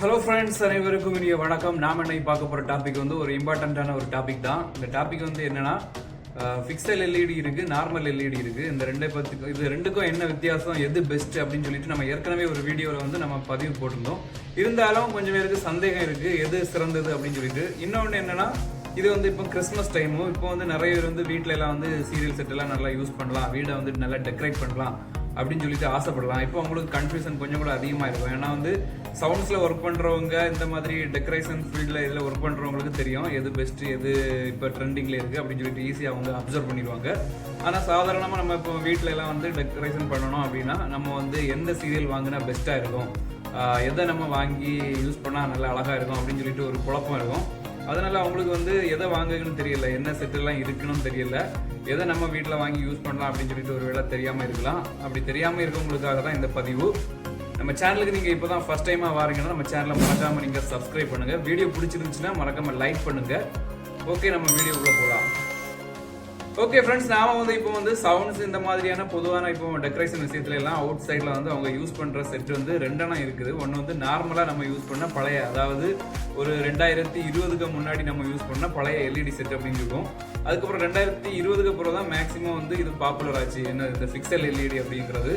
Hello friends அனைவருக்கும் இனிய வணக்கம். நாம் என்னை பார்க்க போகிற டாபிக் வந்து ஒரு இம்பார்ட்டண்ட்டான ஒரு டாபிக் தான். இந்த டாபிக் வந்து என்னென்னா ஃபிக்சல் எல்இடி இருக்குது நார்மல் எல்இடி இருக்குது இந்த ரெண்டை பத்துக்கும் இது ரெண்டுக்கும் என்ன வித்தியாசம் எது பெஸ்ட் அப்படின்னு சொல்லிட்டு நம்ம ஏற்கனவே ஒரு வீடியோவில் வந்து நம்ம பதிவு போட்டிருந்தோம். இருந்தாலும் கொஞ்சம் பேருக்கு சந்தேகம் இருக்குது எது சிறந்தது அப்படின்னு சொல்லிட்டு. இன்னொன்று என்னென்னா இது வந்து இப்போ கிறிஸ்மஸ் டைமும் இப்போ வந்து நிறைய பேர் வந்து வீட்டில எல்லாம் வந்து சீரியல் செட்டெல்லாம் நல்லா யூஸ் பண்ணலாம். வீடை வந்து நல்லா டெக்கரேட் பண்ணலாம். அப்படின்னு சொல்லிட்டு ஆசைப்படலாம். இப்போ உங்களுக்கு கன்ஃபியூஷன் கொஞ்சம் கூட அதிகமாக இருக்கும். ஏன்னா வந்து சவுண்ட்ஸில் ஒர்க் பண்ணுறவங்க இந்த மாதிரி டெக்கரேஷன் ஃபீல்டில் இதில் ஒர்க் பண்ணுறவங்களுக்கு தெரியும். எது பெஸ்ட்டு எது இப்போ ட்ரெண்டிங்கில் இருக்குது அப்படின்னு சொல்லிட்டு ஈஸியாக அவங்க அப்சர்வ் பண்ணிடுவாங்க. ஆனால் சாதாரணமாக நம்ம இப்போ வீட்டில எல்லாம் வந்து டெக்கரேஷன் பண்ணணும் அப்படின்னா நம்ம வந்து எந்த சீரியல் வாங்கினா பெஸ்ட்டாக இருக்கும்? எதை நம்ம வாங்கி யூஸ் பண்ணால் நல்லா அழகாக இருக்கும் அப்படின்னு சொல்லிட்டு ஒரு குழப்பம் இருக்கும். அதனால் அவங்களுக்கு வந்து எதை வாங்குன்னு தெரியல என்ன செட்டெல்லாம் இருக்குன்னு தெரியல. எதை நம்ம வீட்டில் வாங்கி யூஸ் பண்ணலாம் அப்படின்னு சொல்லிட்டு ஒரு வேளை தெரியாமல் இருக்கலாம். அப்படி தெரியாமல் இருக்கவங்களுக்காக தான் இந்த பதிவு. நம்ம சேனலுக்கு நீங்கள் இப்போ தான் ஃபஸ்ட் டைமாக வாரீங்கன்னா நம்ம சேனலை மறக்காமல் நீங்கள் சப்ஸ்கிரைப் பண்ணுங்கள் வீடியோ பிடிச்சிருந்துச்சுன்னா மறக்காமல் லைக் பண்ணுங்கள் ஓகே நம்ம வீடியோக்குள்ளே போகலாம் ஓகே ஃப்ரெண்ட்ஸ் நாம வந்து இப்போ வந்து சவுண்ட்ஸ் இந்த மாதிரியான பொதுவான இப்போ டெக்கரேஷன் விஷயத்துல எல்லாம் அவுட் சைடில் வந்து அவங்க யூஸ் பண்ணுற செட் வந்து ரெண்டெண்ணம் இருக்குது. ஒன்று வந்து நார்மலாக நம்ம யூஸ் பண்ண பழைய அதாவது ஒரு ரெண்டாயிரத்தி இருபதுக்கு முன்னாடி நம்ம யூஸ் பண்ண பழைய எல்இடி செட் அப்படின்னு இருக்கும். அதுக்கப்புறம் ரெண்டாயிரத்தி இருபதுக்கு அப்புறம் தான் மேக்ஸிமம் வந்து இது பாப்புலர் ஆச்சு. என்ன இந்த ஃபிக்சல் எல்இடி அப்படிங்கிறது.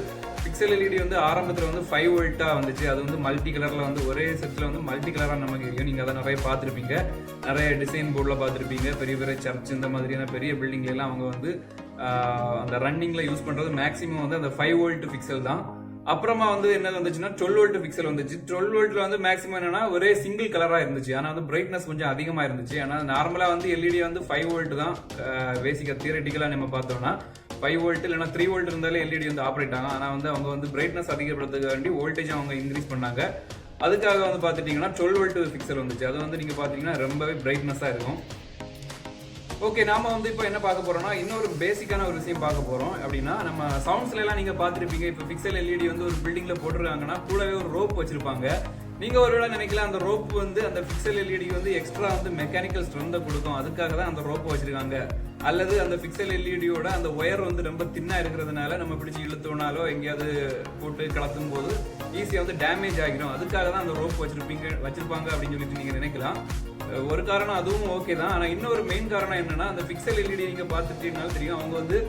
பிக்சல் எல்இடி வந்து ஆரம்பத்தில் வந்து ஃபைவ் வோல்ட்டாக வந்துச்சு. அது வந்து மல்டி கலரில் வந்து ஒரே செட்டில் வந்து மல்டி கலராக நமக்கு இருக்கும் நீங்கள் அதை நிறைய பார்த்துருப்பீங்க. நிறைய டிசைன் போர்டில் பார்த்துருப்பீங்க. பெரிய பெரிய சர்ச் இந்த மாதிரியான பெரிய பில்டிங்லாம் அவங்க வந்து அந்த ரன்னிங்கில் யூஸ் பண்ணுறது மேக்ஸிமம் வந்து அந்த ஃபைவ் வோல்ட் பிக்சல் தான். அப்புறமா வந்து என்ன வந்துச்சுன்னா டுவெல் வோல்ட் பிக்சல் வந்துச்சு. டுவெல் வோல்ட்ல வந்து மேக்ஸிமம் என்னன்னா ஒரே சிங்கிள் கலராக இருந்துச்சு. ஆனால் வந்து பிரைட்னஸ் கொஞ்சம் அதிகமாக இருந்துச்சு. ஆனால் நார்மலாக வந்து எல்இடி வந்து ஃபைவ் வோல்ட் தான். பேசிக்காக தியரட்டிக்கலாக நம்ம பார்த்தோம்னா ஃபைவ் வோல்ட் இல்லைனா த்ரீ வோல்ட் இருந்தாலே எல்இடி வந்து ஆப்ரேட் ஆகும். ஆனால் வந்து அவங்க வந்து பிரைட்னஸ் அதிகப்படுத்துறதுக்கு வேண்டி வோல்டேஜ் அவங்க இன்க்ரீஸ் பண்ணாங்க. அதுக்காக வந்து பார்த்துட்டிங்கன்னா டுவெல் வோல்ட் பிக்சல் வந்துச்சு. அது வந்து நீங்கள் பார்த்தீங்கன்னா ரொம்பவே பிரைட்னஸாக இருக்கும். ஓகே நாம வந்து இப்போ என்ன பார்க்க போறோம்னா இன்னொரு பேசிக்கான ஒரு விஷயம் பார்க்க போறோம். அப்படின்னா நம்ம சவுண்ட்ஸ்ல எல்லாம் நீங்க பார்த்துருப்பீங்க. இப்போ பிக்சல் எல்இடி வந்து ஒரு பில்டிங்ல போட்டுருக்காங்கன்னா கூடவே ஒரு ரோப் வச்சிருப்பாங்க. நீங்க ஒருவேளை நினைக்கலாம் அந்த ரோப் வந்து அந்த பிக்சல் எல்இடி வந்து எக்ஸ்ட்ரா வந்து மெக்கானிக்கல் ஸ்ட்ரென்த்தை கொடுக்கும். அதுக்காக தான் அந்த ரோப் வச்சுருக்காங்க. அல்லது அந்த பிக்சல் எல்இடியோட அந்த ஒயர் வந்து ரொம்ப தின்னாக இருக்கிறதுனால நம்ம பிடிச்சி இழுத்தோனாலோ எங்கேயாவது போட்டு கலத்தும் போது ஈஸியாக வந்து டேமேஜ் ஆகிடும் அதுக்காக தான் அந்த ரோப் வச்சுருப்பீங்க வச்சுருப்பாங்க அப்படின்னு சொல்லிட்டு நீங்கள் நினைக்கலாம். ஒரு காரணம் அதுவும் ஓகே தான். ஆனால் இன்னொரு மெயின் காரணம் என்னன்னா அந்த பிக்சல் எல்இடி நீங்கள் பார்த்துட்டீங்கனாலும் தெரியும். அவங்க வந்து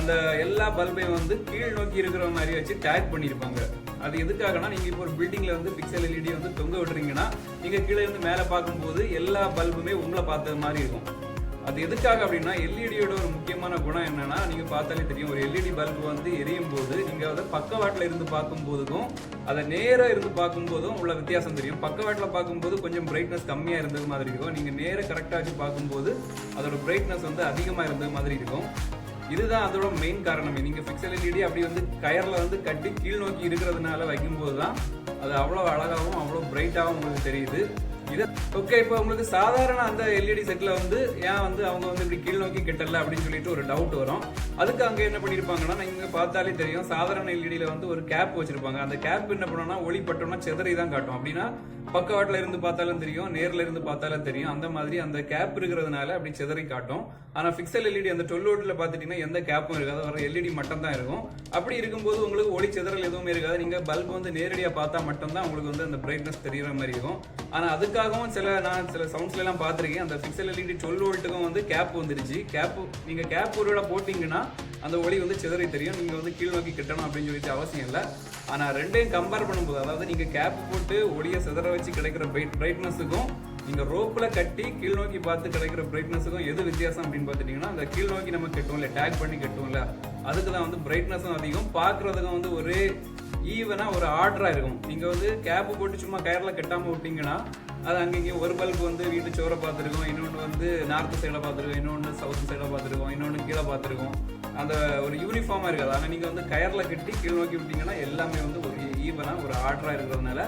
அந்த எல்லா பல்பையும் வந்து கீழ் நோக்கி இருக்கிற மாதிரி வச்சு டேக் பண்ணியிருப்பாங்க. அது எதுக்காகனா நீங்கள் இப்போ ஒரு பில்டிங்கில் வந்து பிக்சல் எல்இடி வந்து தொங்க விட்டுறீங்கன்னா நீங்கள் கீழே இருந்து மேலே பார்க்கும்போது எல்லா பல்புமே உங்களை பார்த்த மாதிரி இருக்கும். அது எதுக்காக அப்படின்னா எல்இடியோட ஒரு முக்கியமான குணம் என்னன்னா நீங்கள் பார்த்தாலே தெரியும் ஒரு எல்இடி பல்பு வந்து எரியும் போது நீங்கள் அதை பக்கவாட்டில் இருந்து பார்க்கும்போதுக்கும் அதை நேராக இருந்து பார்க்கும்போதும் உள்ள வித்தியாசம் தெரியும். பக்கவாட்டில் பார்க்கும்போது கொஞ்சம் பிரைட்னஸ் கம்மியாக இருந்தது மாதிரி இருக்கும். நீங்கள் நேராக கரெக்டாக பார்க்கும்போது அதோட பிரைட்னஸ் வந்து அதிகமாக இருந்தது மாதிரி இருக்கும். இதுதான் அதோட மெயின் காரணமே. நீங்க பிக்சல் எல்இடி அப்படி வந்து கயர்ல வந்து கட்டி கீழ் நோக்கி இருக்கிறதுனால வைக்கும்போது தான் அது அவ்வளோ அழகாகவும் அவ்வளோ பிரைட்டாகவும் உங்களுக்கு தெரியுது. இதை ஓகே இப்போ உங்களுக்கு சாதாரண அந்த எல்இடி செட்டில் வந்து ஏன் வந்து அவங்க வந்து இப்படி கீழ் நோக்கி கட்டல அப்படின்னு சொல்லிட்டு ஒரு டவுட் வரும். அதுக்கு அங்கே என்ன பண்ணியிருப்பாங்கன்னா நீங்கள் பார்த்தாலே தெரியும் சாதாரண எல்இடியில் வந்து ஒரு கேப் வச்சிருப்பாங்க. அந்த கேப் என்ன பண்ணோம்னா ஒளி பட்டோம்னா செதறி தான் காட்டும். அப்படின்னா பக்கவாட்டில் இருந்து பார்த்தாலும் தெரியும் நேரில் இருந்து பார்த்தாலும் தெரியும். அந்த மாதிரி அந்த கேப் இருக்கிறதுனால அப்படி செதறி காட்டும். ஆனால் ஃபிக்சல் எல்இடி அந்த டொல் ஓட்டில் பார்த்துட்டிங்கன்னா எந்த கேப்பும் இருக்காது. வர எல்இடி மட்டும் தான் இருக்கும். அப்படி இருக்கும்போது உங்களுக்கு ஒளி சிதறல் எதுவுமே இருக்காது. நீங்கள் பல்ப் வந்து நேரடியாக பார்த்தா மட்டும்தான் உங்களுக்கு வந்து அந்த பிரைட்னஸ் தெரிகிற மாதிரி இருக்கும். ஆனால் அதுக்காகவும் சில நான் சில சவுண்ட்ஸ்லாம் பார்த்துருக்கேன். அந்த பிக்சல் எல்இடி டுவெல் வோல்ட்டுக்கும் வந்து கேப் வந்துருச்சு. கேப் நீங்கள் கேப் ஒரு வேளை போட்டிங்கன்னா அந்த ஒளி வந்து சிதறி தெரியும். நீங்கள் வந்து கீழ் நோக்கி கட்டணும் அப்படின்னு சொல்லிட்டு அவசியம் இல்லை. ஆனால் ரெண்டையும் கம்பேர் பண்ணும்போது அதாவது நீங்கள் கேப் போட்டு ஒளியை சிதற வச்சு கிடைக்கிற பிரைட்னஸுக்கும் நீங்கள் ரோப்பில் கட்டி கீழ் நோக்கி பார்த்து கிடைக்கிற பிரைட்னஸுக்கும் எது வித்தியாசம் அப்படின்னு பார்த்துட்டிங்கன்னா அந்த கீழ் நோக்கி நம்ம கட்டுவோம்ல டேக் பண்ணி கட்டுவோம்ல அதுக்கு தான் வந்து பிரைட்னஸும் அதிகம். பார்க்குறதுக்கும் வந்து ஒரே ஈவனாக ஒரு ஆர்டராக இருக்கும். நீங்கள் வந்து கேப்பு போட்டு சும்மா கயரில் கட்டாமல் விட்டிங்கன்னா அது அங்கங்கே ஒரு பல்ப் வந்து வீட்டு சோரை பார்த்துருக்கோம். இன்னொன்று வந்து நார்த் சைடில் பார்த்துருக்கோம். இன்னொன்று சவுத் சைடில் பார்த்துருக்கோம். இன்னொன்று கீழே பார்த்துருக்கோம். அந்த ஒரு யூனிஃபார்மாக இருக்காது. ஆனால் நீங்கள் வந்து கயரில் கட்டி கீழ் நோக்கி விட்டிங்கன்னா எல்லாமே வந்து ஒரு ஈவனாக ஒரு ஆர்டராக இருக்கிறதுனால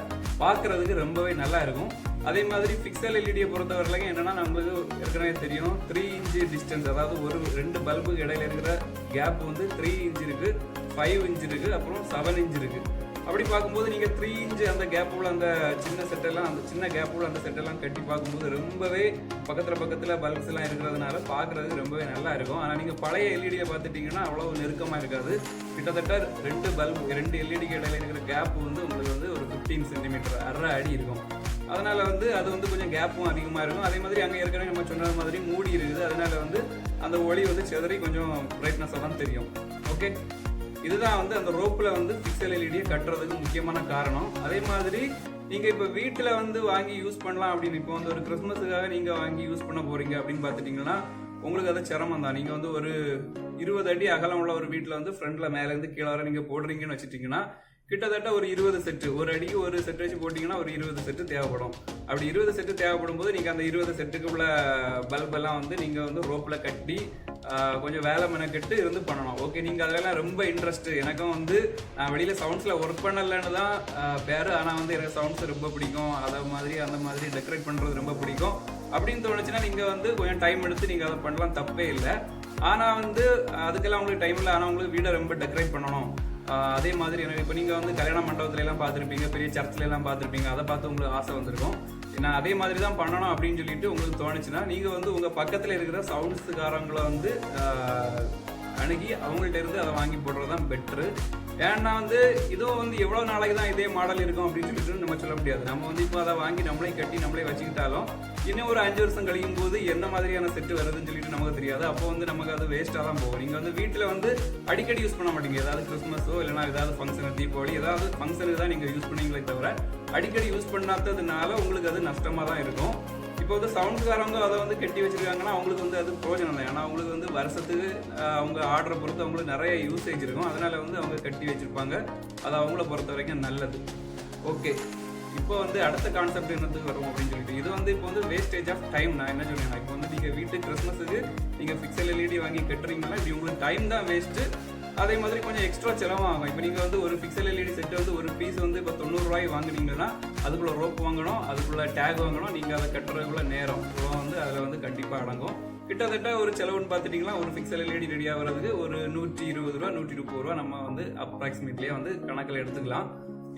பார்க்குறதுக்கு ரொம்பவே நல்லா இருக்கும். அதே மாதிரி பிக்சல் எல்இடியை பொறுத்த என்னென்னா நம்மளுக்கு ஏற்கனவே தெரியும். த்ரீ இன்ச்சு டிஸ்டன்ஸ் அதாவது ஒரு ரெண்டு பல்புக்கு இடையில இருக்கிற கேப் வந்து த்ரீ இன்ச் இருக்குது ஃபைவ் இன்ச் இருக்குது அப்புறம் செவன் இன்ச் இருக்குது அப்படி பார்க்கும்போது நீங்கள் த்ரீ இன்ச் அந்த கேப் உள்ள அந்த சின்ன செட்டெல்லாம் அந்த சின்ன கேப் உள்ள அந்த செட்டெல்லாம் கட்டி பார்க்கும்போது ரொம்பவே பக்கத்தில் பக்கத்தில் பல்ப்ஸ் எல்லாம் இருக்கிறதுனால பார்க்குறதுக்கு ரொம்பவே நல்லா இருக்கும். ஆனால் நீங்கள் பழைய எல்இடியை பார்த்துட்டிங்கன்னா அவ்வளோ நெருக்கமாக இருக்காது. கிட்டத்தட்ட ரெண்டு பல்ப் ரெண்டு எல்இடிக்கு இடையில இருக்கிற கேப் வந்து உங்களுக்கு வந்து ஒரு 15 சென்டிமீட்டர் அரை அடி இருக்கும். அதனால வந்து அது வந்து கொஞ்சம் கேப்பும் அதிகமாக இருக்கும் அதே மாதிரி அங்கே ஏற்கனவே நம்ம சொன்ன மாதிரி மூடி இருக்குது. அதனால வந்து அந்த ஒளி வந்து சிதறி கொஞ்சம் பிரைட்னஸாக தான் தெரியும். ஓகே இதுதான் வந்து அந்த ரோப்பில் வந்து பிக்சல் எல்இடியை கட்டுறதுக்கு முக்கியமான காரணம். அதே மாதிரி நீங்கள் இப்போ வீட்டில் வந்து வாங்கி யூஸ் பண்ணலாம் அப்படின்னு இப்போ வந்து ஒரு கிறிஸ்மஸுக்காக நீங்கள் வாங்கி யூஸ் பண்ண போகிறீங்க அப்படின்னு பார்த்துட்டிங்கன்னா உங்களுக்கு அது சிரமம் தான். நீங்கள் வந்து ஒரு இருபது அடி அகலம் உள்ள ஒரு வீட்டில் வந்து ஃப்ரண்டில் மேலேருந்து கீழே வர நீங்கள் போடுறீங்கன்னு வச்சுட்டிங்கன்னா கிட்டத்தட்ட ஒரு இருபது செட்டு ஒரு அடிக்கு ஒரு செட் வச்சு போட்டிங்கன்னா ஒரு இருபது செட்டு தேவைப்படும். அப்படி இருபது செட்டு தேவைப்படும் போது நீங்கள் அந்த இருபது செட்டுக்கு உள்ள பல்பெல்லாம் வந்து நீங்கள் வந்து ரோப்பில் கட்டி கொஞ்சம் வேலை மெனக்கெட்டு இருந்து பண்ணணும். ஓகே நீங்கள் அதெல்லாம் ரொம்ப இன்ட்ரெஸ்ட்டு எனக்கும் வந்து நான் வெளியில் சவுண்ட்ஸில் ஒர்க் பண்ணலன்னு தான் பேர். ஆனால் வந்து எனக்கு சவுண்ட்ஸ் ரொம்ப பிடிக்கும். அதை மாதிரி அந்த மாதிரி டெக்கரேட் பண்ணுறது ரொம்ப பிடிக்கும். அப்படின்னு தோணுச்சுன்னா நீங்கள் வந்து கொஞ்சம் டைம் எடுத்து நீங்கள் அதை பண்ணலாம். தப்பே இல்லை. ஆனால் வந்து அதுக்கெல்லாம் உங்களுக்கு டைம் இல்லை. ஆனால் உங்களுக்கு வீடை ரொம்ப டெக்கரேட் பண்ணணும். அதே மாதிரி எனக்கு இப்போ நீங்கள் வந்து கல்யாண மண்டபத்துல எல்லாம் பார்த்துருப்பீங்க பெரிய சர்ச்சிலலாம் பார்த்துருப்பீங்க அதை பார்த்து உங்களுக்கு ஆசை வந்திருக்கும். நான் அதே மாதிரி தான் பண்ணணும் அப்படின்னு சொல்லிட்டு உங்களுக்கு தோணுச்சுன்னா நீங்கள் வந்து உங்கள் பக்கத்தில் இருக்கிற சவுண்ட்ஸுக்காரங்களை வந்து அணுகி அவங்கள்ட்ட இருந்து அதை வாங்கி போடுறது தான் பெட்ரு ஏன்னா வந்து இதுவும் வந்து எவ்வளோ நாளைக்கு தான் இதே மாடல் இருக்கும் அப்படின்னு சொல்லிட்டு நம்ம சொல்ல முடியாது. நம்ம வந்து இப்போ அதை வாங்கி நம்மளே கட்டி நம்மளே வச்சுக்கிட்டாலும் இன்னும் ஒரு அஞ்சு வருஷம் கழியும் போது என்ன மாதிரியான செட்டு வருதுன்னு சொல்லிட்டு நமக்கு தெரியாது. அப்போ வந்து நமக்கு அது வேஸ்ட்டாக தான் போகும். நீங்கள் வந்து வீட்டில் வந்து அடிக்கடி யூஸ் பண்ண மாட்டீங்க. ஏதாவது கிறிஸ்மஸோ இல்லைனா ஏதாவது ஃபங்க்ஷன் தீபாவளி ஏதாவது ஃபங்க்ஷனுக்கு தான் நீங்கள் யூஸ் பண்ணீங்களே தவிர அடிக்கடி யூஸ் பண்ணாததுனால உங்களுக்கு அது நஷ்டமாக தான் இருக்கும். இப்போ வந்து சவுண்ட்காரங்க அதை வந்து கட்டி வச்சிருக்காங்கன்னா அவங்களுக்கு வந்து அது ப்ரோஜனம் தான் ஏன்னா அவங்களுக்கு வந்து வருஷத்துக்கு அவங்க ஆர்டரை பொறுத்து அவங்களுக்கு நிறைய யூசேஜ் இருக்கும். அதனால வந்து அவங்க கட்டி வச்சிருப்பாங்க. அது அவங்கள பொறுத்த வரைக்கும் நல்லது. ஓகே இப்போ வந்து அடுத்த கான்செப்ட் என்னத்துக்கு வரும் அப்படின்னு சொல்லிட்டு இது வந்து இப்போ வந்து வேஸ்டேஜ் ஆஃப் டைம் நான் என்ன சொல்லுவேன் இப்போ வந்து நீங்கள் வீட்டு கிறிஸ்மஸுக்கு நீங்கள் ஃபிக்ஸல் எல்இடி வாங்கி கட்டுறீங்கன்னா இப்படி உங்களுக்கு டைம் தான் வேஸ்ட்டு அதே மாதிரி கொஞ்சம் எக்ஸ்ட்ரா செலவாகும். இப்போ நீங்கள் வந்து ஒரு பிக்சல் எல்இடி செட் வந்து ஒரு பீஸ் வந்து இப்போ தொண்ணூறுரூவாய் வாங்குனீங்கன்னா அதுக்குள்ளே ரோப் வாங்கணும் அதுக்குள்ளே டேக் வாங்கணும் நீங்கள் அதை கட்டுறதுக்குள்ள நேரம். இவ்வளோ வந்து அதில் வந்து கண்டிப்பாக அடங்கும். கிட்டத்தட்ட ஒரு செலவுன்னு பார்த்துட்டிங்கன்னா ஒரு பிக்சல் எல்இடி ரெடி ஆகிறதுக்கு ஒரு நூற்றி இருபது ரூபா நூற்றி முப்பது ரூபா நம்ம வந்து அப்ராக்சிமேட்லேயே வந்து கணக்கில் எடுத்துக்கலாம்.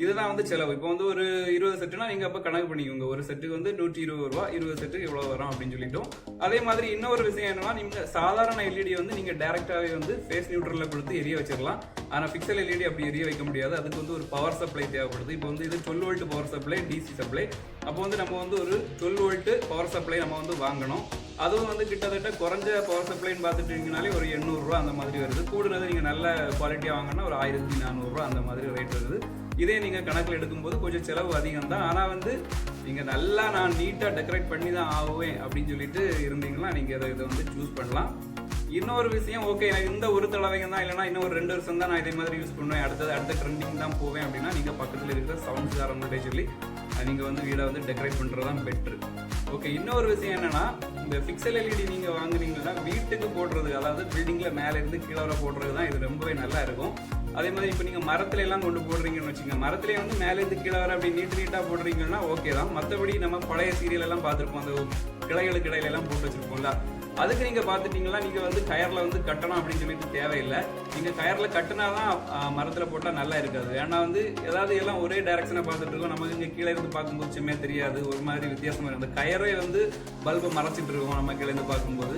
இதுதான் வந்து செலவு. இப்போ வந்து ஒரு இருபது செட்டுனா நீங்க அப்ப கணக்கு பண்ணிக்கோங்க. ஒரு செட்டுக்கு வந்து நூற்றி இருபது ரூபா இருபது செட்டுக்கு இவ்வளவு வரும் அப்படின்னு சொல்லிட்டோம். அதே மாதிரி இன்னொரு விஷயம் என்னன்னா நீங்க சாதாரண எல்இடி வந்து நீங்க டைரக்டாவே வந்து ஃபேஸ் நியூட்ரல்ல கொடுத்து எரிய வச்சிடலாம் ஆனால் பிக்சல் எல்இடி அப்படி எரிய வைக்க முடியாது. அதுக்கு வந்து ஒரு பவர் சப்ளை தேவைப்படுது. இப்போ வந்து இது twelve volt power supply DC supply அப்போ வந்து நம்ம வந்து ஒரு டுவெல் வோல்ட்டு பவர் சப்ளை நம்ம வந்து வாங்கணும். அதுவும் வந்து கிட்டத்தட்ட குறைஞ்ச பவர் சப்ளைன்னு பார்த்துட்டீங்கனாலே ஒரு எண்ணூறுரூவா அந்த மாதிரி வருது. கூடுனது நீங்கள் நல்ல குவாலிட்டியாக வாங்கினா ஒரு ஆயிரத்தி நானூறுரூவா அந்த மாதிரி ரேட் வருது. இதே நீங்கள் கணக்கில் எடுக்கும்போது கொஞ்சம் செலவு அதிகம் தான் ஆனால் வந்து நீங்கள் நல்லா நான் நீட்டாக டெக்கரேட் பண்ணி தான் ஆகுவேன் அப்படின்னு சொல்லிட்டு இருந்தீங்கன்னா நீங்கள் இதை இதை வந்து சூஸ் பண்ணலாம். இன்னொரு விஷயம் ஓகே எனக்கு இந்த ஒரு தடவைங்க தான் இல்லைனா இன்னும் ஒரு ரெண்டு வருஷம் தான் நான் இதே மாதிரி யூஸ் பண்ணுவேன். அடுத்தது அடுத்த ட்ரெண்டிங் தான் போவேன் அப்படின்னா நீங்கள் பக்கத்தில் இருக்கிற சவுண்ட் காரங்கள்ட்டே சொல்லி நீங்கள் வந்து வீடை வந்து டெக்கரேட் பண்ணுறது தான் பெட்ரு ஓகே இன்னொரு விஷயம் என்னென்னா இந்த ஃபிக்சல் எல்இடி நீங்கள் வாங்குனீங்கன்னா வீட்டுக்கு போடுறது அதாவது பில்டிங்கில் மேலே இருந்து கீழே வர போடுறது தான் இது ரொம்பவே நல்லா இருக்கும். அதே மாதிரி இப்போ நீங்கள் மரத்துல எல்லாம் கொண்டு போடுறீங்கன்னு வச்சுங்க மரத்துலேயே வந்து மேலே இருந்து கீழே வர அப்படி நீட் நீட்டாக போடுறீங்கன்னா ஓகே தான். மற்றபடி நம்ம பழைய சீரியல் எல்லாம் பார்த்துருப்போம் அந்த கிளைகளுக்கு இடையில எல்லாம் போட்டு வச்சிருப்போம்ல அதுக்கு நீங்கள் பார்த்துட்டிங்கன்னா நீங்கள் வந்து கயரில் வந்து கட்டணும் அப்படின்னு சொல்லிட்டு தேவையில்லை. நீங்கள் கயரில் கட்டினா தான் மரத்தில் போட்டால் நல்லா இருக்காது. ஏன்னா வந்து ஏதாவது எல்லாம் ஒரே டைரக்ஷனை பார்த்துட்டு இருக்கோம். நமக்கு இங்கே கீழே இருந்து பார்க்கும்போது சும்மே தெரியாது. ஒரு மாதிரி வித்தியாசமாக இருக்கும் அந்த கயரே வந்து பல்பை மறைச்சிட்டு இருக்கோம் நம்ம கீழேருந்து பார்க்கும்போது.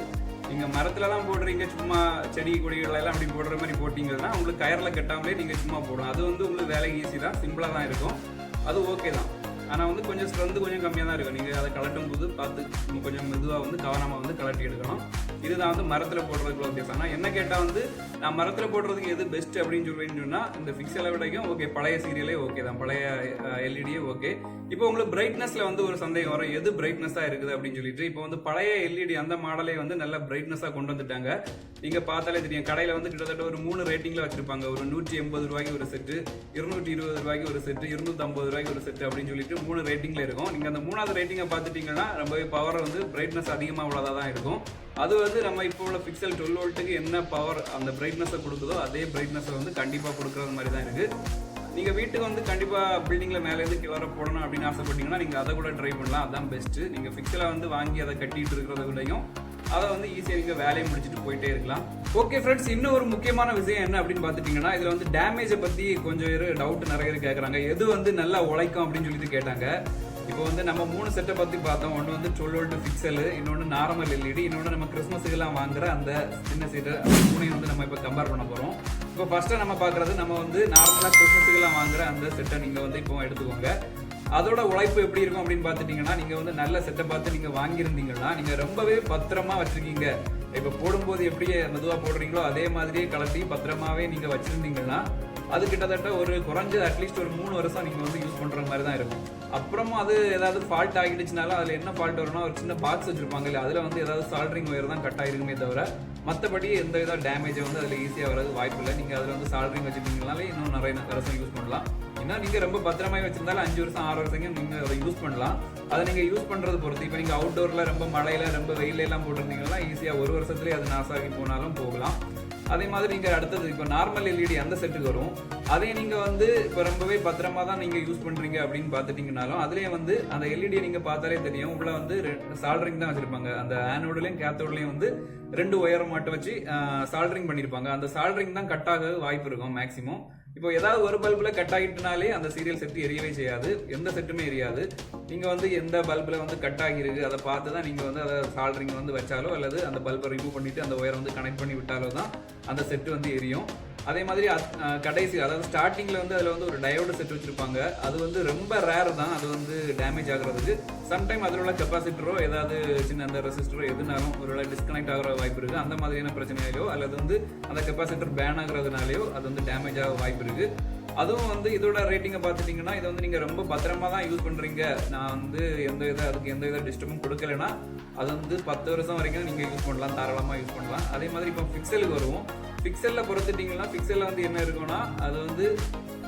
நீங்கள் மரத்தில் தான் போடுறீங்க சும்மா செடி கொடிகள் எல்லாம் அப்படி போடுற மாதிரி போட்டிங்கன்னா உங்களுக்கு கயரில் கட்டாமலே நீங்கள் சும்மா போடும் அது வந்து உங்களுக்கு வேலைக்கு ஈஸி தான். சிம்பிளாக தான் இருக்கும். அது ஓகே தான். ஆனால் வந்து கொஞ்சம் ஸ்ட்ரென்த் கொஞ்சம் கம்மியாக தான் இருக்கும். நீங்கள் அதை கலட்டும் போது பார்த்து கொஞ்சம் மெதுவாக வந்து கவனமாக வந்து கலட்டி எடுக்கணும். இதுதான் வந்து மரத்தில் போடுறதுக்குள்ள வித்தியாசம் ஆனால் என்ன கேட்டால் வந்து நான் மரத்தில் போடுறதுக்கு எது பெஸ்ட் அப்படின்னு சொல்லுவேன்னு சொன்னால் இந்த ஃபிக்ஸலை விடைக்கும் ஓகே பழைய சீரியலே ஓகே தான். பழைய எல்இடியே ஓகே இப்போ உங்களுக்கு பிரைட்னஸ்ல வந்து ஒரு சந்தேகம் வரும். எது பிரைட்னஸா இருக்குது அப்படின்னு சொல்லிட்டு. இப்போ வந்து பழைய எல்இடி அந்த மாடலே வந்து நல்ல பிரைட்னஸா கொண்டு வந்துட்டாங்க. நீங்கள் பார்த்தாலே தெரியும். கடையில் வந்து கிட்டத்தட்ட ஒரு மூணு ரேட்டிங்கில் வச்சிருப்பாங்க. ஒரு நூற்றி எண்பது ரூபாய்க்கு ஒரு செட்டு இருநூற்றி இருபது ரூபாய்க்கு ஒரு செட்டு இருநூத்தம்பது ரூபாய்க்கு ஒரு செட்டு அப்படின்னு சொல்லிட்டு மூணு ரேட்டிங்ல இருக்கும். நீங்க அந்த மூணாவது ரேட்டிங்கை பார்த்துட்டீங்கன்னா ரொம்பவே பவர் வந்து பிரைட்னஸ் அதிகமாக உள்ளதாக தான் இருக்கும். அது வந்து நம்ம இப்போ உள்ள பிக்சல் டுவெல் வோல்ட்டுக்கு என்ன பவர் அந்த பிரைட்னஸை கொடுக்குதோ அதே பிரைட்னஸை வந்து கண்டிப்பாக கொடுக்குறது மாதிரி தான் இருக்குது நீங்க வீட்டுக்கு வந்து கண்டிப்பா பில்டிங்ல மேல இருந்து கீழே போடணும் அப்படின்னு ஆசைப்பட்டீங்கன்னா நீங்க அதை கூட ட்ரை பண்ணலாம். அதான் பெஸ்ட் நீங்க பிக்சலை வந்து வாங்கி அதை கட்டிட்டு இருக்கிறத விடையும் அதை வந்து ஈஸியாக நீங்கள் வேலையை முடிச்சுட்டு போயிட்டே இருக்கலாம். ஓகே ஃப்ரெண்ட்ஸ் இன்னும் ஒரு முக்கியமான விஷயம் என்ன அப்படின்னு பார்த்துட்டிங்கன்னா இதில் வந்து டேமேஜை பற்றி கொஞ்சம் பேர் டவுட் நிறைய பேர் கேட்குறாங்க எது வந்து நல்லா உழைக்கும் அப்படின்னு சொல்லிட்டு கேட்டாங்க. இப்போ வந்து நம்ம மூணு செட்டை பற்றி பார்த்தோம். ஒன்று வந்து டுவெல் வோல்ட் பிக்சல் இன்னொன்று நார்மல் எல்இடி இன்னொன்று நம்ம கிறிஸ்மஸுக்கெல்லாம் வாங்குற அந்த சின்ன சீட்டர் அந்த மூணையும் வந்து நம்ம இப்போ கம்பேர் பண்ண போகிறோம் இப்போ ஃபர்ஸ்ட்டு நம்ம பார்க்குறது நம்ம வந்து நார்மலாக கிறிஸ்மஸுக்கெல்லாம் வாங்குற அந்த செட்டை நீங்கள் வந்து இப்போ எடுத்துக்கோங்க. அதோட உழைப்பு எப்படி இருக்கும் அப்படின்னு பார்த்துட்டீங்கன்னா நீங்கள் வந்து நல்ல செட்டை பார்த்து நீங்கள் வாங்கியிருந்தீங்கன்னா நீங்கள் ரொம்பவே பத்திரமா வச்சுருக்கீங்க. இப்போ போடும்போது எப்படி மெதுவாக போடுறீங்களோ அதே மாதிரியே கலட்டி பத்திரமாவே நீங்கள் வச்சுருந்தீங்கன்னா அது கிட்டத்தட்ட ஒரு குறைஞ்சது அட்லீஸ்ட் ஒரு மூணு வருஷம் நீங்கள் வந்து யூஸ் பண்ணுற மாதிரி தான் இருக்கும். அப்புறமும் அது ஏதாவது ஃபால்ட் ஆகிடுச்சுனாலும் அதில் என்ன ஃபால்ட் வரும்னா ஒரு சின்ன பாக்ஸ் வச்சுருப்பாங்க இல்லை அதில் வந்து ஏதாவது சால்டரிங் ஒயர் தான் கட் ஆகிருக்குமே தவிர மற்றபடி எந்த வித டேமேஜை வந்து அதில் ஈஸியாக வராது வாய்ப்பு இல்லை. நீங்கள் அதில் வந்து சால்டரிங் வச்சுருந்தீங்கனாலே இன்னும் நிறைய வருஷம் யூஸ் பண்ணலாம். ஏன்னா நீங்கள் ரொம்ப பத்திரமாய் வச்சிருந்தாலும் அஞ்சு வருஷம் ஆறு வருஷம் நீங்கள் அதை யூஸ் பண்ணலாம். அதை நீங்கள் யூஸ் பண்ணுறது பொறுத்து இப்போ நீங்கள் அவுட்டோரில் ரொம்ப மழையில் ரொம்ப வெயிலெல்லாம் போட்டிருந்தீங்கன்னா ஈஸியாக ஒரு வருஷத்துலேயே அது நாசாகி போனாலும் போகலாம். அதே மாதிரி நீங்கள் அடுத்தது இப்போ நார்மல் எல்இடி அந்த செட்டுக்கு வரும். அதே நீங்கள் வந்து இப்போ ரொம்பவே பத்திரமா தான் நீங்கள் யூஸ் பண்ணுறீங்க அப்படின்னு பார்த்துட்டிங்கனாலும் அதுலேயே வந்து அந்த எல்இடியை நீங்கள் பார்த்தாலே தெரியும். உள்ள வந்து சால்ட்ரிங் தான் வச்சுருப்பாங்க. அந்த ஆனோட்லயும் கேத்தோட்லயும் வந்து ரெண்டு ஒயரம் மட்டும் வச்சு சால்ட்ரிங் பண்ணியிருப்பாங்க அந்த சால்ட்ரிங் தான் கட் ஆக வாய்ப்பு இருக்கும் மேக்ஸிமம் இப்போ ஏதாவது ஒரு பல்புல கட் ஆகிட்டுனாலே அந்த சீரியல் செட் எரியவே செய்யாது. எந்த செட்டுமே எரியாது. நீங்க வந்து எந்த பல்புல வந்து கட் ஆகிருக்கு அதை பார்த்து தான் நீங்க வந்து அதை சால்டரிங் வந்து வச்சாலோ அல்லது அந்த பல்பை ரிமூவ் பண்ணிட்டு அந்த ஒயரை வந்து கனெக்ட் பண்ணி விட்டாலோ தான் அந்த செட்டு வந்து எரியும். அதே மாதிரி கடைசி அதாவது ஸ்டார்டிங்கில் வந்து அதில் வந்து ஒரு டயோடு செட் வச்சுருப்பாங்க. அது வந்து ரொம்ப ரேர் தான். அது வந்து டேமேஜ் ஆகிறதுக்கு. சம்டைம் அதில் உள்ள கெப்பாசிட்டரோ ஏதாவது சின்ன அந்த ரெசிஸ்டரோ எதுனாலும் ஒரு டிஸ்கனெக்ட் ஆகிற வாய்ப்பு இருக்குது அந்த மாதிரியான பிரச்சனையிலையோ அல்லது வந்து அந்த கெப்பாசிட்டர் பேன் ஆகிறதுனாலையோ அது வந்து டேமேஜ் ஆக வாய்ப்பு இருக்குது அதுவும் வந்து இதோட ரேட்டிங்கை பார்த்துட்டிங்கன்னா இது வந்து நீங்கள் ரொம்ப பத்திரமா தான் யூஸ் பண்ணுறீங்க நான் வந்து எந்த வித அதுக்கு எந்த வித டிஸ்டர்பும் கொடுக்கலைன்னா அது வந்து பத்து வருஷம் வரைக்கும் நீங்கள் யூஸ் பண்ணலாம். தாராளமாக யூஸ் பண்ணலாம். அதே மாதிரி இப்போ பிக்சலுக்கு வருவோம். பிக்சலில் பொறுத்துட்டீங்கன்னா பிக்சலில் வந்து என்ன இருக்கும்னா அது வந்து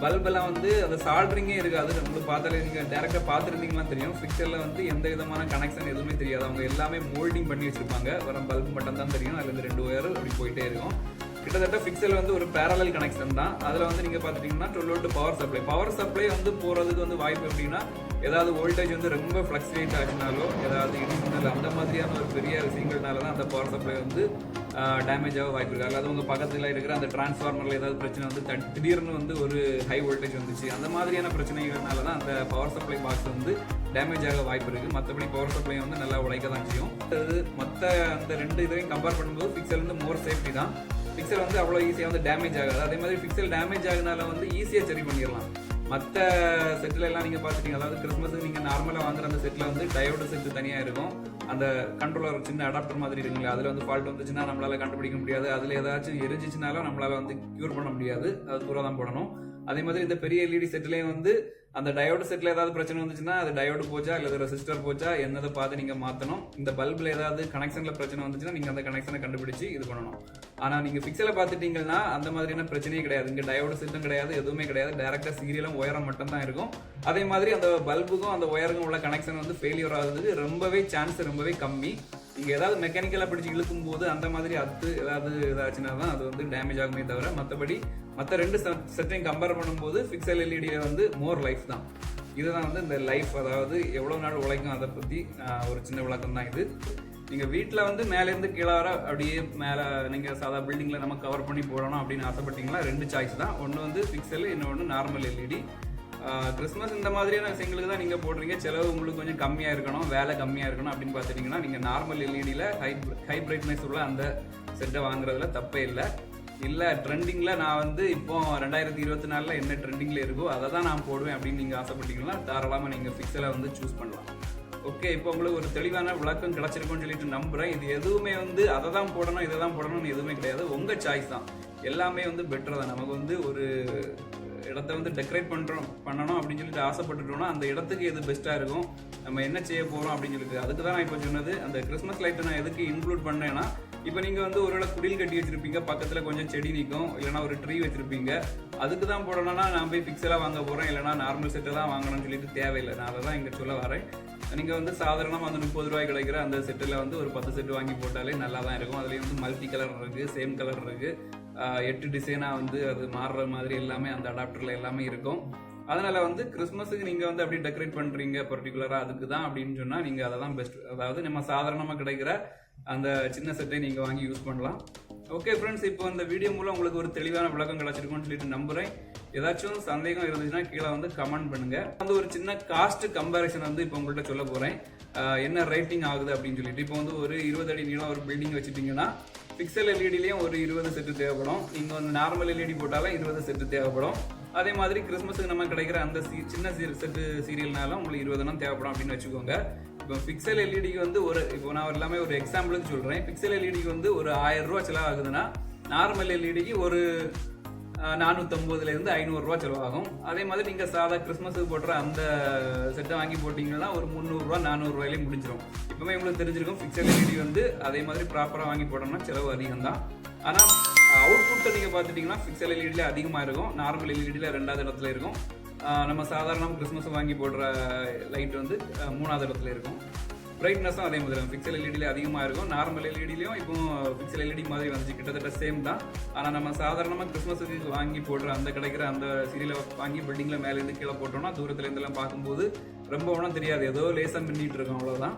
பல்பெல்லாம் வந்து அந்த சால்ட்ரிங்கே இருக்காது. உங்களுக்கு பார்த்தாலே நீங்கள் டேரெக்டாக பார்த்துருந்தீங்கன்னா தெரியும். பிக்சலில் வந்து எந்த விதமான கனெக்ஷன் எதுவுமே தெரியாது. அவங்க எல்லாமே மோல்டிங் பண்ணி வச்சுருப்பாங்க. வர பல்ப் மட்டும் தான் தெரியும் அதுலேருந்து ரெண்டு ஒயர் அப்படி போயிட்டே இருக்கும். கிட்டத்தட்ட பிக்சல் வந்து ஒரு பேரலல் கனெக்ஷன் தான். அதில் வந்து நீங்கள் பார்த்துட்டிங்கன்னா twelve volt power supply power supply வந்து போகிறதுக்கு வந்து வாய்ப்பு எப்படின்னா ஏதாவது வோல்டேஜ் வந்து ரொம்ப ஃபிளக்சுவேட் ஆச்சுனாலோ ஏதாவது இடிஷனல் அந்த மாதிரியான ஒரு பெரிய விஷயங்கள்னால தான் அந்த பவர் சப்ளை வந்து டேமேஜ் ஆக வாய்ப்பு இருக்குது அல்லது உங்கள் பக்கத்தில் இருக்கிற அந்த டிரான்ஸ்ஃபார்மரில் ஏதாவது பிரச்சனை வந்து திடீர்னு வந்து ஒரு ஹை வோல்டேஜ் வந்துச்சு. அந்த மாதிரியான பிரச்சனைகள்னால தான் அந்த பவர் சப்ளை பாக்ஸ் வந்து டேமேஜ் ஆக வாய்ப்பு இருக்குது மற்றபடி பவர் சப்ளை வந்து நல்லா உழைக்க தான் செய்யும். அது மற்ற அந்த ரெண்டு இதையும் கம்பேர் பண்ணும்போது பிக்சல் வந்து மோர் சேஃப்டி தான். பிக்சல் வந்து அவ்வளோ ஈஸியாக வந்து டேமேஜ் ஆகாது. அதே மாதிரி பிக்சல் டேமேஜ் ஆகுனால வந்து ஈஸியாக சரி பண்ணிடலாம். மற்ற செட்டில் எல்லாம் நீங்கள் பார்த்துட்டீங்க அதாவது கிறிஸ்மஸுக்கு நீங்கள் நார்மலாக வாங்குற அந்த செட்டில் வந்து டயோடு செட்டு தனியாக இருக்கும். அந்த கண்ட்ரோலர் சின்ன அடாப்டர் மாதிரி இருக்குங்களா அதில் வந்து ஃபால்ட் வந்துச்சுன்னா நம்மளால் கண்டுபிடிக்க முடியாது. அதில் ஏதாச்சும் எரிஞ்சிச்சுனாலும் நம்மளால் வந்து க்யூர் பண்ண முடியாது. அது தூரம் தான் போடணும். அதே மாதிரி இந்த பெரிய எல்இடி செட்லேயும் வந்து அந்த டயோடு செட்டில் ஏதாவது பிரச்சனை வந்துச்சுன்னா அது டயோடு போச்சா இல்லை ரெசிஸ்டர் போச்சா என்னதை பார்த்து நீங்கள் மாற்றணும் இந்த பல்பில் ஏதாவது கனெக்ஷனில் பிரச்சனை வந்துச்சுன்னா நீங்கள் அந்த கனெக்ஷனை கண்டுபிடிச்சு இது பண்ணணும். ஆனால் நீங்கள் ஃபிக்ஸில் பார்த்துட்டீங்கன்னா அந்த மாதிரியான பிரச்சனையே கிடையாது. இங்கே டயோடு செட்டும் கிடையாது எதுவுமே கிடையாது. டேரெக்டாக சீரியலும் ஒயரம் மட்டும் தான் இருக்கும். அதே மாதிரி அந்த பல்புக்கும் அந்த ஒயருக்கும் உள்ள கனெக்ஷன் வந்து ஃபெயிலியர் ஆகுறதுக்கு ரொம்பவே சான்ஸ் ரொம்பவே கம்மி. நீங்கள் ஏதாவது மெக்கானிக்கலாக பிடிச்சி இழுக்கும் போது அந்த மாதிரி அத்து ஏதாவது இதாச்சுன்னா தான் அது வந்து டேமேஜ் ஆகுமே தவிர மற்றபடி மற்ற ரெண்டு செட்டையும் கம்பேர் பண்ணும்போது ஃபிக்சல் எல்இடியில் வந்து மோர் லைஃப் தான். இதுதான் வந்து இந்த லைஃப் அதாவது எவ்வளோ நாள் உழைக்கும் அதை பற்றி ஒரு சின்ன விளக்கம் தான் இது. நீங்கள் வீட்டில் வந்து மேலேருந்து கீழே வர அப்படியே மேலே நீங்கள் சாதா பில்டிங்கில் நம்ம கவர் பண்ணி போடணும் அப்படின்னு ஆசைப்பட்டீங்களா? ரெண்டு சாய்ஸ் தான். ஒன்று வந்து பிக்சல் இன்னொன்று நார்மல் எல்இடி கிறிஸ்மஸ் இந்த மாதிரியான விஷயங்களுக்கு தான் நீங்கள் போடுறீங்க. செலவு உங்களுக்கு கொஞ்சம் கம்மியாக இருக்கணும் வேலை கம்மியாக இருக்கணும் அப்படின்னு பார்த்துட்டிங்கன்னா நீங்கள் நார்மல் எல்இடியில் ஹை ஹை பிரைட்னஸ் உள்ள அந்த செட்டை வாங்குறதுல தப்பே இல்லை. இல்லை ட்ரெண்டிங்கில் நான் வந்து இப்போ ரெண்டாயிரத்தி இருபத்தி நாலில் என்ன ட்ரெண்டிங்கில் இருக்கோ அதை தான் நான் போடுவேன் அப்படின்னு நீங்கள் ஆசைப்பட்டீங்கன்னா தாராளமாக நீங்கள் ஃபிக்ஸலை வந்து சூஸ் பண்ணலாம். ஓகே இப்போ உங்களுக்கு ஒரு தெளிவான விளக்கம் கிடைச்சிருக்கும்னு சொல்லிட்டு நம்புறேன். இது எதுவுமே வந்து அதை தான் போடணும் இதை தான் போடணும்னு எதுவுமே கிடையாது. உங்கள் சாய்ஸ் தான். எல்லாமே வந்து பெட்டர் தான். நமக்கு வந்து ஒரு இடத்த வந்து டெக்கரேட் பண்ணுறோம் பண்ணணும் அப்படின்னு சொல்லிட்டு ஆசைப்பட்டுட்டோம்னா அந்த இடத்துக்கு எது பெஸ்ட்டாக இருக்கும் நம்ம என்ன செய்ய போகிறோம் அப்படின்னு சொல்லிட்டு. அதுக்கு தான் நான் இப்போ சொன்னது அந்த கிறிஸ்மஸ் லைட்டை நான் எதுக்கு இன்க்ளூட் பண்ணேன்னா இப்போ நீங்கள் வந்து ஒருவேளை குடில் கட்டி வச்சுருப்பீங்க பக்கத்தில் கொஞ்சம் செடி நிற்கும் இல்லைன்னா ஒரு ட்ரீ வச்சுருப்பீங்க அதுக்கு தான் போடணும்னா நான் போய் பிக்சலாக வாங்க போகிறேன் இல்லைனா நார்மல் செட்டை தான் வாங்கணும்னு சொல்லிட்டு தேவையில்லை. நான் அதை தான் இங்கே சொல்ல வரேன். நீங்க வந்து சாதாரணமாக வந்து முப்பது ரூபாய் கிடைக்கிற அந்த செட்டில் வந்து ஒரு பத்து செட்டு வாங்கி போட்டாலே நல்லா தான் இருக்கும். அதுலேயும் வந்து மல்டி கலர் இருக்கு சேம் கலர் இருக்கு. எட்டு டிசைனாக வந்து அது மாறுற மாதிரி எல்லாமே அந்த அடாப்டர்ல எல்லாமே இருக்கும். அதனால வந்து கிறிஸ்மஸுக்கு நீங்க வந்து அப்படி டெக்கரேட் பண்றீங்க பர்டிகுலரா அதுக்கு தான் அப்படின்னு சொன்னா நீங்க அதை தான் பெஸ்ட் அதாவது நம்ம சாதாரணமாக கிடைக்கிற அந்த சின்ன செட்டை நீங்க வாங்கி யூஸ் பண்ணலாம். ஓகே ஃப்ரெண்ட்ஸ் இப்போ இந்த வீடியோ மூலம் உங்களுக்கு ஒரு தெளிவான விளக்கம் கிடைச்சிருக்கும்னு சொல்லிட்டு நம்புகிறேன் ஏதாச்சும் சந்தேகம் இருந்துச்சுன்னா கீழே வந்து கமெண்ட் பண்ணுங்க. வந்து ஒரு சின்ன காஸ்ட் கம்பேரிசன் வந்து இப்போ உங்கள்கிட்ட சொல்ல போகிறேன் என்ன ரேட்டிங் ஆகுது அப்படின்னு சொல்லிட்டு. இப்போ வந்து ஒரு இருபது அடி நீளம் ஒரு பில்டிங் வச்சுட்டிங்கன்னா பிக்சல் எல்இடிலையும் ஒரு இருபது செட்டு தேவைப்படும். நீங்கள் வந்து நார்மல் எல்இடி போட்டாலும் இருபது செட்டு தேவைப்படும். அதே மாதிரி கிறிஸ்மஸுக்கு நம்ம கிடைக்கிற அந்த சி- சின்ன செட்டு சீரியல்னாலும் உங்களுக்கு இருபது தேவைப்படும் அப்படின்னு வச்சுக்கோங்க. இப்போ பிக்சல் எல்இடிக்கு வந்து ஒரு இப்போ நான் எல்லாமே ஒரு எக்ஸாம்பிளுக்கு சொல்கிறேன் பிக்சல் எல்இடிக்கு வந்து ஒரு ஆயிரம் ரூபா செலவாகுதுன்னா நார்மல் எல்இடிக்கு ஒரு நானூற்றம்பதுலேருந்து ஐநூறுரூவா செலவாகும். அதே மாதிரி நீங்கள் சாதா கிறிஸ்மஸுக்கு போடுற அந்த செட்டை வாங்கி போட்டிங்கன்னா ஒரு முந்நூறுரூவா நானூறுரூவாயிலே முடிஞ்சிடும் இப்போவே உங்களுக்கு தெரிஞ்சிருக்கும் பிக்சல் எல்இடி வந்து அதே மாதிரி ப்ராப்பராக வாங்கி போட்டோம்னா செலவு அதிகம் தான் ஆனால் அவுட்புட்டை நீங்கள் பார்த்துட்டிங்கன்னா ஃபிக்சல் எல்இடியில் அதிகமாக இருக்கும் நார்மல் எல்இடியில் ரெண்டாவது இடத்துல இருக்கும். நம்ம சாதாரணமாக கிறிஸ்மஸ் வாங்கி போடுற லைட் வந்து மூணாவது இடத்துல இருக்கும். பிரைட்னஸும் அதே மாதிரி ஃபிக்சல் எல்இடியில் அதிகமாக இருக்கும். நார்மல் எல்இடிலையும் இப்போ பிக்சல் எல்இடி மாதிரி வந்துச்சு. கிட்டத்தட்ட சேம் தான். ஆனால் நம்ம சாதாரணமாக கிறிஸ்மஸுக்கு வாங்கி போடுற அந்த கிடைக்கிற அந்த சீரியலை வாங்கி பில்டிங்கில் மேலேருந்து கீழே போட்டோம்னா தூரத்துலேருந்துலாம் பார்க்கும்போது ரொம்ப ஒன்றும் தெரியாது. ஏதோ லேசாக மின்னிட்டு இருக்கோம். அவ்வளோதான்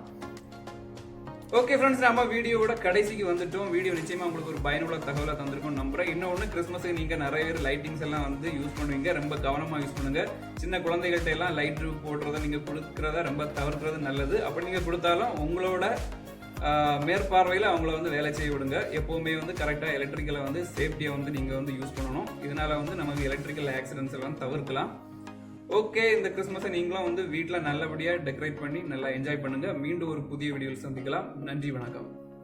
ஓகே ஃப்ரெண்ட்ஸ் நம்ம வீடியோவோட கடைசிக்கு வந்துட்டோம். வீடியோ நிச்சயமா உங்களுக்கு ஒரு பயனுள்ள தகவலை தந்திருக்கும் நம்புறேன். இன்னொன்று கிறிஸ்மஸுக்கு நீங்கள் நிறைய பேர் லைட்டிங்ஸ் எல்லாம் வந்து யூஸ் பண்ணுவீங்க. ரொம்ப கவனமாக யூஸ் பண்ணுங்க. சின்ன குழந்தைகள்ட்ட எல்லாம் லைட் போடுறத நீங்கள் கொடுக்குறத ரொம்ப தவிர்க்கிறது நல்லது. அப்படி நீங்கள் கொடுத்தாலும் உங்களோட மேற்பார்வையில் அவங்கள வந்து வேலை செய்ய விடுங்க. எப்போவுமே வந்து கரெக்டாக எலக்ட்ரிக்கலை வந்து சேஃப்டியை வந்து நீங்கள் வந்து யூஸ் பண்ணணும். இதனால் வந்து நமக்கு எலக்ட்ரிக்கல் ஆக்சிடென்ட்ஸ் எல்லாம் தவிர்க்கலாம். ஓகே இந்த கிறிஸ்மஸை நீங்களும் வந்து வீட்டில் நல்லபடியாக டெக்கரேட் பண்ணி நல்லா என்ஜாய் பண்ணுங்கள் மீண்டும் ஒரு புதிய வீடியோவில் சந்திக்கலாம். நன்றி வணக்கம்.